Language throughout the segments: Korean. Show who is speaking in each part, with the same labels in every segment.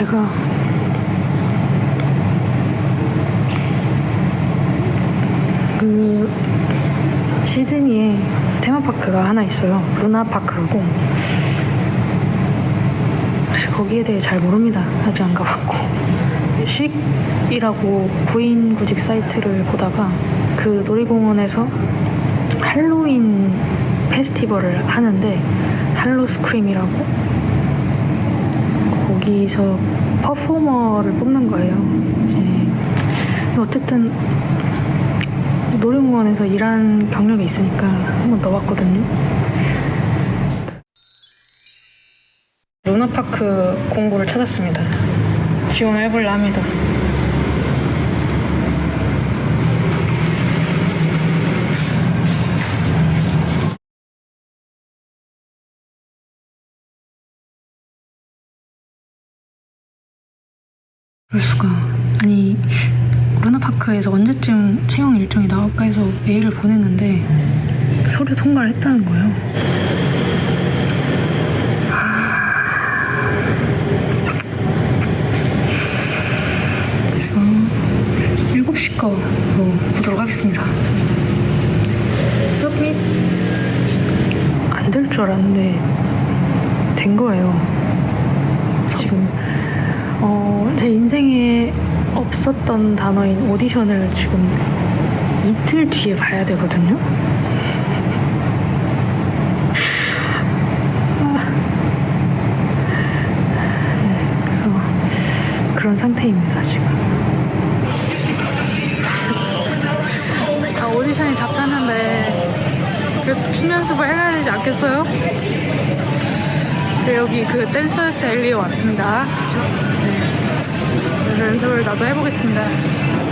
Speaker 1: 제가 그 시드니에 테마파크가 하나 있어요. 루나파크라고. 거기에 대해 잘 모릅니다. 아직 안 가봤고. 식이라고 구인 구직 사이트를 보다가 그 놀이공원에서 할로윈 페스티벌을 하는데 할로 스크림이라고 거기서 퍼포머를 뽑는 거예요. 이제 어쨌든 놀이공원에서 일한 경력이 있으니까 한번 넣어봤거든요. 루나파크 공고를 찾았습니다. 지원을 해볼라 합니다. 그럴 수가. 아니, 루나파크에서 언제쯤 채용 일정이 나올까 해서 메일을 보냈는데 서류 통과를 했다는 거예요. 그래서 7시 거로 보도록 하겠습니다. 서밋 안 될 줄 알았는데 된 거예요. 지금 어, 제 인생에 없었던 단어인 오디션을 지금 이틀 뒤에 봐야 되거든요. 네, 그래서 그런 상태입니다, 지금. 아, 오디션이 잡혔는데 그래도 춤 연습을 해야 되지 않겠어요? 네, 여기 그 댄서스 엘리에 왔습니다. 네. 연습을 나도 해보겠습니다.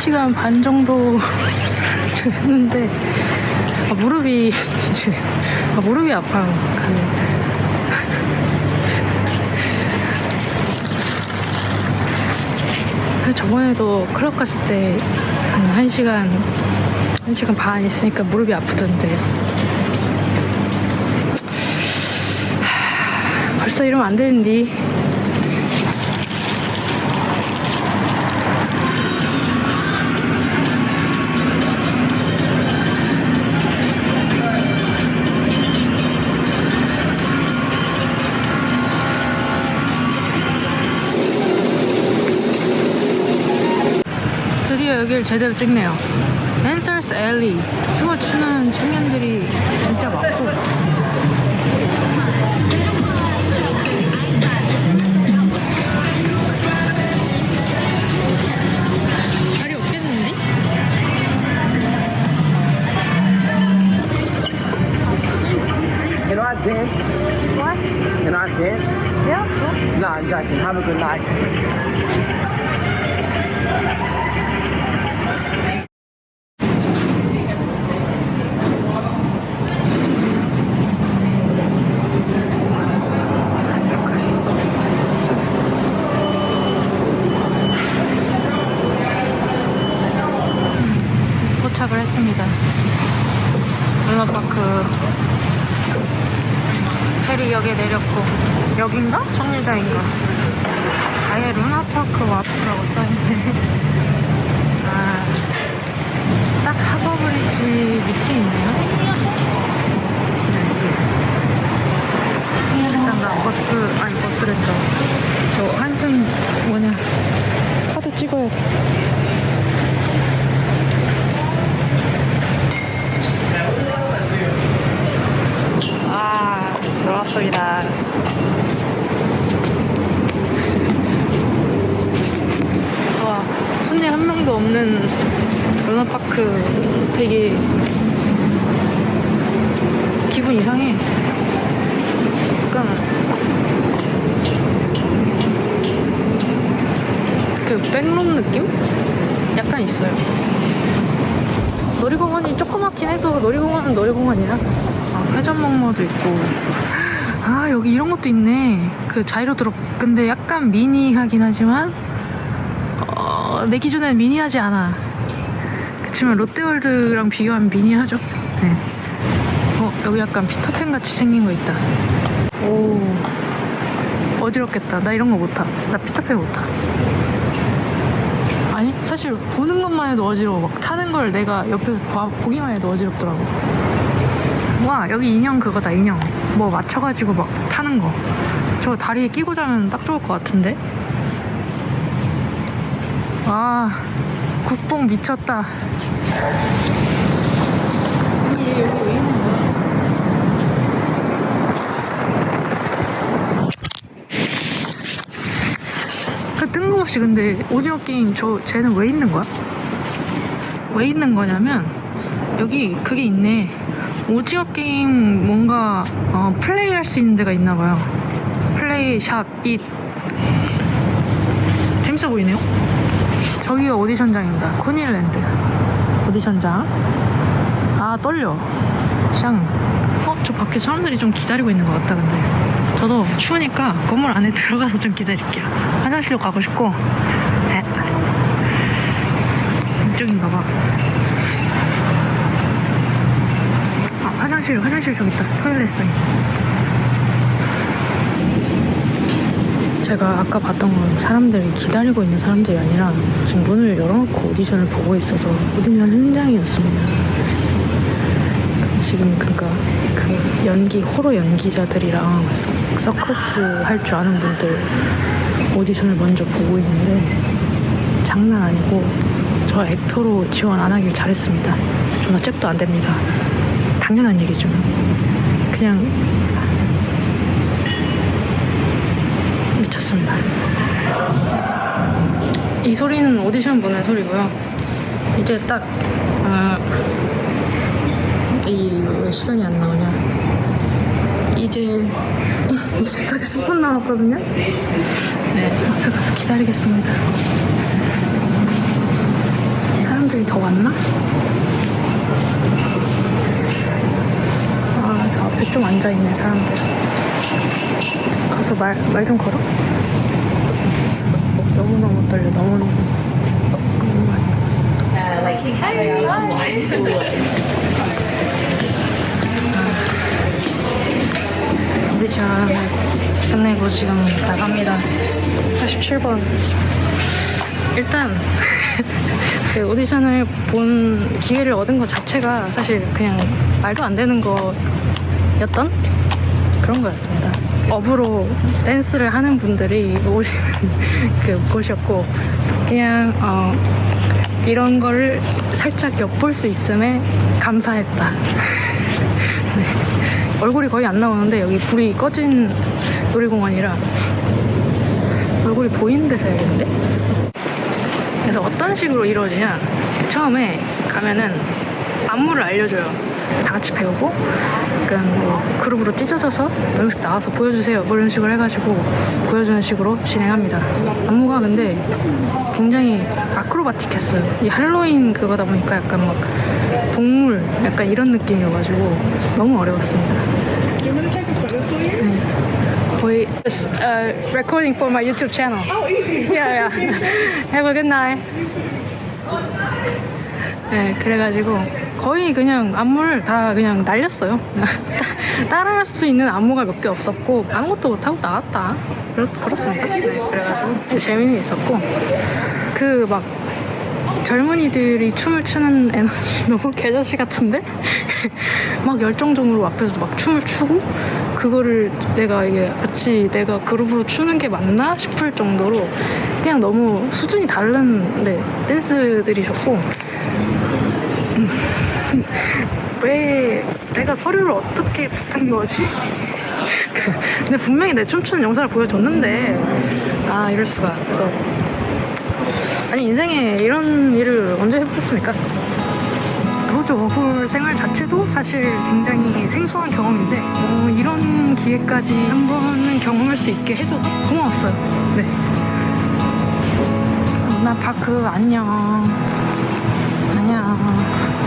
Speaker 1: 1시간 반 정도 했는데 아, 무릎이 이제 아, 무릎이 아파요. 그 저번에도 클럽 갔을 때 한 1시간 1시간 반 있으니까 무릎이 아프던데 벌써 이러면 안 되는데 드디어 여기를 제대로 찍네요. 댄서스 앨리 춤을 추는 청년들이 진짜 많고 자리 없겠는데?
Speaker 2: Can I dance?
Speaker 1: What?
Speaker 2: Can I dance?
Speaker 1: Yeah,
Speaker 2: No, I'm joking. Have a good night.
Speaker 1: 있는데 루나파크 페리역에 내렸고 여긴가? 정류장인가? 아예 루나파크 와프라고 써있네 아, 딱 하고 있어요. 놀이공원이 조그맣긴 해도 놀이공원은 놀이공원이야. 아, 회전목마도 있고. 아, 여기 이런 것도 있네. 그 자이로 드롭. 근데 약간 미니하긴 하지만, 어, 내 기준엔 미니하지 않아. 그치만 롯데월드랑 비교하면 미니하죠. 네. 어, 여기 약간 피터팬 같이 생긴 거 있다. 오. 어지럽겠다. 나 이런 거 못 타. 나 피터팬 못 타. 아니 사실 보는 것만 해도 어지러워. 막 타는 걸 내가 옆에서 봐- 보기만 해도 어지럽더라고. 와 여기 인형 그거다 인형. 뭐 맞춰가지고 막 타는 거. 저거 다리에 끼고 자면 딱 좋을 것 같은데? 와 국뽕 미쳤다. 이게 여기 왜 있는 거야 그 뜬금없이 근데 오징어 게임 저 쟤는 왜 있는 거야? 왜 있는 거냐면 여기 그게 있네. 오징어 게임 뭔가 어, 플레이 할 수 있는 데가 있나 봐요. 플레이 샵잇. 재밌어 보이네요? 저기가 오디션장입니다. 코닐랜드. 오디션장. 아 떨려. 샹. 어? 저 밖에 사람들이 좀 기다리고 있는 것 같다 근데 저도 추우니까 건물 안에 들어가서 좀 기다릴게요. 화장실로 가고 싶고. 에. 이쪽인가 봐. 아, 화장실 화장실 저기 있다. 토일렛 사인 제가 아까 봤던 건 사람들이 기다리고 있는 사람들이 아니라 지금 문을 열어놓고 오디션을 보고 있어서 오디션 현장이었습니다. 지금 그니까 그 연기 호러 연기자들이랑 서, 서커스 할 줄 아는 분들 오디션을 먼저 보고 있는데 장난 아니고 저 액터로 지원 안 하길 잘했습니다. 존나 잽도 안 됩니다. 당연한 얘기죠. 그냥 미쳤습니다. 이 소리는 오디션 보낸 소리고요. 이제 딱 아, 이 왜 시간이 안 나오냐? 이제 이제 딱 10분 남았거든요. 네, 앞에 가서 기다리겠습니다. 사람들이 더 왔나? 아, 저 앞에 좀 앉아 있네 사람들. 가서 말 말 좀 걸어? 너무 너무 떨려. 너무 너무 너무 많이. 오디션 끝내고 지금 나갑니다. 47번. 일단 그 오디션을 본 기회를 얻은 것 자체가 사실 그냥 말도 안 되는 거였던 그런 거였습니다. 업으로 댄스를 하는 분들이 오시는 그 곳이었고 그냥 어, 이런 거를 살짝 엿볼 수 있음에 감사했다. 네. 얼굴이 거의 안 나오는데 여기 불이 꺼진 놀이공원이라 얼굴이 보이는 데서 해야겠는데? 그래서 어떤 식으로 이루어지냐 처음에 가면은 안무를 알려줘요 다 같이 배우고 약간 뭐 그룹으로 찢어져서 몇 명씩 나와서 보여주세요 뭐 이런 식으로 해가지고 보여주는 식으로 진행합니다 안무가 근데 굉장히 아크로바틱했어요 이 할로윈 그거다 보니까 약간 막 동물 약간 이런 느낌이어가지고 너무 어려웠습니다 네. 거의 uh, recording for my YouTube channel. Oh, easy. Yeah, yeah. Have a good night. 네, 그래가지고 거의 그냥 안무를 다 그냥 날렸어요. 따- 따라할 수 있는 안무가 몇 개 없었고 아무것도 못하고 나왔다. 그렇, 그렇습니다. 네, 그래가지고 재미는 있었고 그 막 젊은이들이 춤을 추는 에너지 너무 개자식 같은데 막 열정적으로 앞에서 막 춤을 추고 그거를 내가 이게 같이 내가 그룹으로 추는 게 맞나 싶을 정도로 그냥 너무 수준이 다른 네, 댄스들이셨고 왜 내가 서류를 어떻게 붙은 거지? 근데 분명히 내 춤추는 영상을 보여줬는데 아 이럴 수가 그래서 아니 인생에 이런 일을 언제 해보겠습니까? 로즈 워홀 생활 자체도 사실 굉장히 생소한 경험인데 어, 이런 기회까지 한 번은 경험할 수 있게 해줘서 고마웠어요. 네. 나 파크 안녕. 안녕.